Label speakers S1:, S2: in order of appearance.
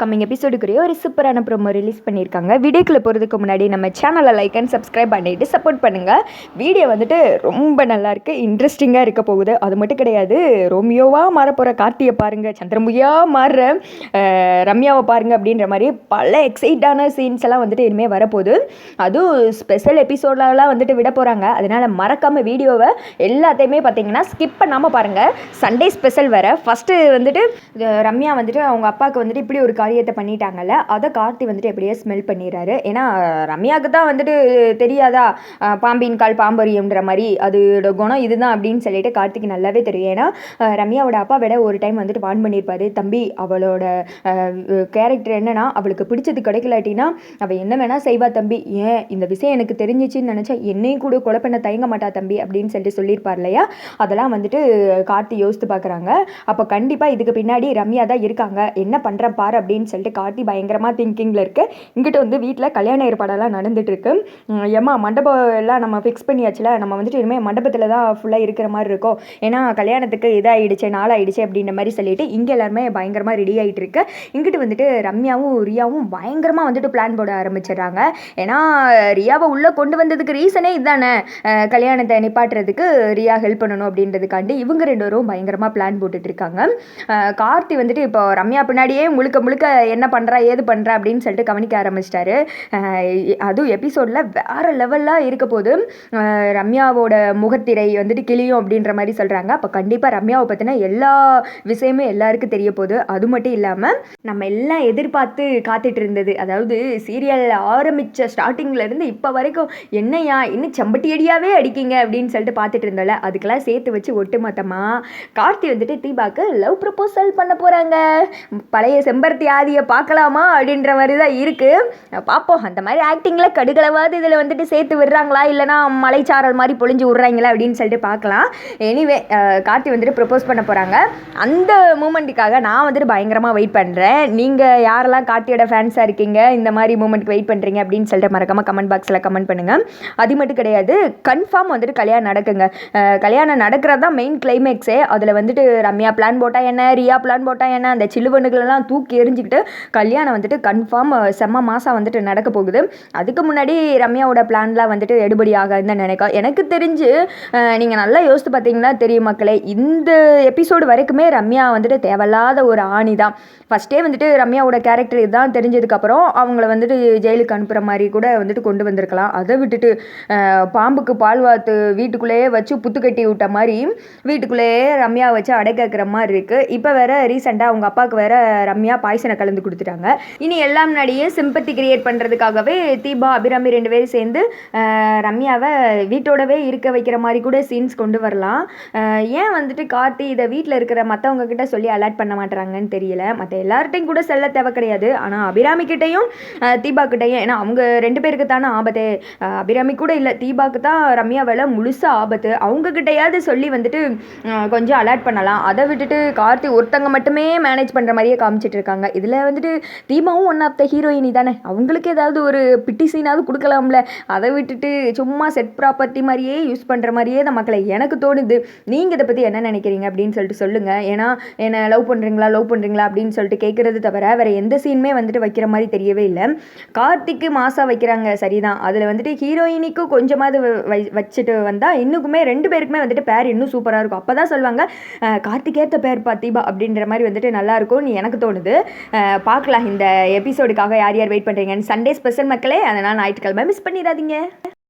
S1: Coming எபிசோடுக்குரிய ஒரு சூப்பரான promo release பண்ணியிருக்காங்க. வீடியோக்குள்ளே போகிறதுக்கு முன்னாடி நம்ம சேனலை லைக் அண்ட் சப்ஸ்கிரைப் பண்ணிவிட்டு சப்போர்ட் பண்ணுங்கள் வீடியோ வந்துட்டு ரொம்ப நல்லாயிருக்கு இன்ட்ரெஸ்டிங்காக இருக்க போகுது. அது மட்டும் கிடையாது ரோமியோவாக மாறப்போகிற கார்த்தியை பாருங்கள் சந்திரமுகியாக மாறுற ரம்யாவை பாருங்கள் அப்படின்ற மாதிரி பல எக்ஸைட்டான சீன்ஸ் எல்லாம் வந்துட்டு இனிமேல் வரப்போகுது. அதுவும் ஸ்பெஷல் எபிசோட்லலாம் வந்துட்டு விட போகிறாங்க அதனால் மறக்காமல் வீடியோவை எல்லாத்தையுமே பார்த்தீங்கன்னா ஸ்கிப் பண்ணாமல் பாருங்கள் சண்டே ஸ்பெஷல் வேறு. ஃபஸ்ட்டு வந்துட்டு ரம்யா வந்துட்டு அவங்க அப்பாவுக்கு வந்துட்டு இப்படி ஒரு காரியத்தை பண்ணிட்டாங்கல்ல அதை கார்த்தி வந்துட்டு எப்படியே ஸ்மெல் பண்ணிடுறாரு. ஏன்னா ரம்யாவுக்கு தான் வந்துட்டு தெரியாதா? பாம்பின் கால் பாம்பரியும்ன்ற மாதிரி அதோட குணம் இதுதான் அப்படின்னு சொல்லிட்டு கார்த்திக்கு நல்லாவே தெரியும். ஏன்னா ரம்யாவோட அப்பா விட ஒரு டைம் வந்துட்டு வான் பண்ணியிருப்பாரு. தம்பி அவளோட கேரக்டர் என்னன்னா அவளுக்கு பிடிச்சது கிடைக்கலாட்டினா அவள் என்ன வேணால் செய்வா தம்பி. ஏன்? இந்த விஷயம் எனக்கு தெரிஞ்சிச்சின்னு நினச்சா என்னையும் கூட கொலை பண்ண தயங்க மாட்டா தம்பி அப்படின்னு சொல்லிட்டு சொல்லியிருப்பார் இல்லையா? அதெல்லாம் வந்துட்டு கார்த்தி யோசித்து பார்க்குறாங்க. அப்போ கண்டிப்பாக இதுக்கு பின்னாடி ரம்யா தான் இருக்காங்க. என்ன பண்ணுறேன் பாரு அப்படின்னு அப்படின்னு சொல்லிட்டு கார்த்தி பயங்கரமாக திங்கிங்கில் இருக்கு. இங்கிட்ட வந்து வீட்டில் கல்யாண ஏற்பாடெல்லாம் நடந்துகிட்ருக்கு ஏம்மா மண்டபம் எல்லாம் நம்ம ஃபிக்ஸ் பண்ணியாச்சுல? நம்ம வந்துட்டு இனிமேல் மண்டபத்தில் தான் ஃபுல்லாக இருக்கிற மாதிரி இருக்கும். ஏன்னா கல்யாணத்துக்கு இதாகிடுச்சு நாளாகிடுச்சு அப்படின்ற மாதிரி சொல்லிட்டு இங்கே எல்லாருமே பயங்கரமாக ரெடி ஆகிட்டு இருக்கு இங்கிட்டு வந்துட்டு ரம்யாவும் ரியாவும் பயங்கரமாக வந்துட்டு பிளான் போட ஆரம்பிச்சிடுறாங்க. ஏன்னா ரியாவை உள்ளே கொண்டு வந்ததுக்கு ரீசனே இதுதானே கல்யாணத்தை நிப்பாட்டுறதுக்கு ரியா ஹெல்ப் பண்ணணும் அப்படின்றதுக்காண்டி இவங்க ரெண்டு பேரும் பயங்கரமாக பிளான் போட்டுட்ருக்காங்க கார்த்தி வந்துட்டு இப்போ ரம்யா பின்னாடியே முழுக்க முழுக்க என்ன பண்ணுறா ஏது பண்ணுறா அப்படின்னு சொல்லிட்டு கவனிக்க ஆரம்பிச்சிட்டாரு. அதுவும் எபிசோடில் வேறு லெவலாக இருக்க போது ரம்யாவோட முகத்திரை வந்துட்டு கிளியும் அப்படின்ற மாதிரி சொல்கிறாங்க அப்போ கண்டிப்பாக ரம்யாவை பற்றின எல்லா விஷயமும் எல்லாருக்கும் தெரிய போகுது. அது மட்டும் இல்லாமல் நம்ம எல்லாம் எதிர்பார்த்து காத்துட்டு இருந்தது. அதாவது சீரியல் ஆரம்பித்த ஸ்டார்டிங்லேருந்து இப்போ வரைக்கும் என்னையா இன்னும் செம்பட்டி அடியாகவே அடிக்கீங்க? அப்படின்னு சொல்லிட்டு பார்த்துட்டு இருந்தோம்ல. அதுக்கெல்லாம் சேர்த்து வச்சு ஒட்டு மொத்தமாக கார்த்தி வந்துட்டு தீபாக்கு லவ் ப்ரப்போசல் பண்ண போகிறாங்க பழைய செம்பருத்தியா வியாதியை பார்க்கலாமா அப்படின்ற மாதிரி தான் இருக்குது பார்ப்போம் அந்த மாதிரி ஆக்டிங்கில் கடுகளவாவது இதில் வந்துட்டு சேர்த்து விடுறாங்களா? இல்லைனா மலைச்சாரல் மாதிரி பொழிஞ்சு விட்றாங்களா அப்படின்னு சொல்லிட்டு பார்க்கலாம். எனிவே கார்த்தி வந்துட்டு ப்ரப்போஸ் பண்ண போகிறாங்க அந்த மூமெண்ட்டுக்காக நான் வந்துட்டு பயங்கரமாக வெயிட் பண்ணுறேன் நீங்கள் யாரெல்லாம் கார்த்தியோட ஃபேன்ஸாக இருக்கீங்க? இந்த மாதிரி மூமெண்ட்டுக்கு வெயிட் பண்ணுறீங்க அப்படின்னு சொல்லிட்டு மறக்காமல் கமெண்ட் பாக்ஸில் கமெண்ட் பண்ணுங்கள் அது மட்டும் கிடையாது கன்ஃபார்ம் வந்துட்டு கல்யாணம் நடக்குங்க. கல்யாணம் நடக்கிறது தான் மெயின் கிளைமேக்ஸே அதில் வந்துட்டு ரம்யா பிளான் போட்டால் என்ன ரியா பிளான் போட்டால் என்ன அந்த சில்லுவனுகளெல்லாம் தூக்கி எரிஞ்சு எரிஞ்சுக்கிட்டு கல்யாணம் வந்துட்டு கன்ஃபார்ம் செம்ம மாதம் வந்துட்டு நடக்க போகுது. அதுக்கு முன்னாடி ரம்யாவோட பிளான்லாம் வந்துட்டு எடுபடி ஆகாதுன்னு நினைக்கா எனக்கு தெரிஞ்சு நீங்கள் நல்லா யோசித்து பார்த்தீங்கன்னா தெரியும் மக்களே இந்த எபிசோடு வரைக்குமே ரம்யா வந்துட்டு தேவையில்லாத ஒரு ஆணி தான். ஃபஸ்ட்டே வந்துட்டு ரம்யாவோட கேரக்டர் இதுதான் தெரிஞ்சதுக்கப்புறம் அவங்கள வந்துட்டு ஜெயிலுக்கு அனுப்புகிற மாதிரி கூட வந்துட்டு கொண்டு வந்திருக்கலாம். அதை விட்டுட்டு பாம்புக்கு பால் வாத்து வீட்டுக்குள்ளேயே வச்சு புத்து கட்டி விட்ட மாதிரி வீட்டுக்குள்ளேயே ரம்யா வச்சு அடைக்கிற மாதிரி இருக்குது இப்போ வேற ரீசெண்டாக அவங்க அப்பாவுக்கு வேற ரம்யா பாய்சனை கலந்து கொடுத்துட்டாங்க. இனி எல்லாம் முன்னாடியே சிம்பத்தி கிரியேட் பண்ணுறதுக்காகவே தீபா அபிராமி ரெண்டு பேரும் சேர்ந்து ரம்யாவை வீட்டோடவே இருக்க வைக்கிற மாதிரி கூட சீன்ஸ் கொண்டு வரலாம். ஏன் வந்துட்டு கார்த்தி இதை வீட்டில் இருக்கிற மற்றவங்க கிட்ட சொல்லி அலர்ட் பண்ண மாட்டுறாங்கன்னு தெரியல. மற்ற எல்லார்ட்டையும் கூட செல்ல தேவை கிடையாது. ஆனால் அபிராமி கிட்டையும் தீபா கிட்டையும் ஏன்னா அவங்க ரெண்டு பேருக்கு தானே ஆபத்து. அபிராமி கூட இல்லை. தீபாக்கு தான் ரம்யாவில் முழுசாக ஆபத்து. அவங்க கிட்டையாவது சொல்லி வந்துட்டு கொஞ்சம் அலர்ட் பண்ணலாம். அதை விட்டுட்டு கார்த்தி ஒருத்தங்க மட்டுமே மேனேஜ் பண்ணுற மாதிரியே காமிச்சிட்டு இருக்காங்க. இதில் வந்துட்டு தீமாவும் ஒன் ஆஃப் த ஹீரோயினி தானே. அவங்களுக்கு ஏதாவது ஒரு பிட்டி சீனாவது கொடுக்கலாம்ல. அதை விட்டுட்டு சும்மா செட் ப்ராப்பர்ட்டி மாதிரியே யூஸ் பண்ணுற மாதிரியே தான் மக்களை எனக்கு தோணுது. நீங்கள் இதை பற்றி என்ன நினைக்கிறீங்க அப்படின்னு சொல்லிட்டு சொல்லுங்கள் ஏன்னா என்ன லவ் பண்ணுறீங்களா லவ் பண்ணுறீங்களா அப்படின்னு சொல்லிட்டு கேட்குறது தவிர வேறு எந்த சீனுமே வந்துட்டு வைக்கிற மாதிரி தெரியவே இல்லை. கார்த்திக்கு மாசாக வைக்கிறாங்க சரிதான். அதில் வந்துட்டு ஹீரோயினிக்கு கொஞ்சமாவது வ- வை- வச்சுட்டு வந்தால் இன்னுக்குமே ரெண்டு பேருக்குமே வந்துட்டு பேர் இன்னும் சூப்பராக இருக்கும். அப்போ தான் சொல்லுவாங்க அஹ், கார்த்திக் ஏற்ற பேர் பாத்தீபா அப்படின்ற மாதிரி வந்துட்டு நல்லாயிருக்கும்னு எனக்கு தோணுது. பார்க்கலாம் இந்த எபிசோடுக்காக யார் யார் வெயிட் பண்ணுறீங்கன்னு சண்டே ஸ்பெஷல் மக்களே அதனால் ஞாயிற்றுக்கிழமை மிஸ் பண்ணிடாதீங்க.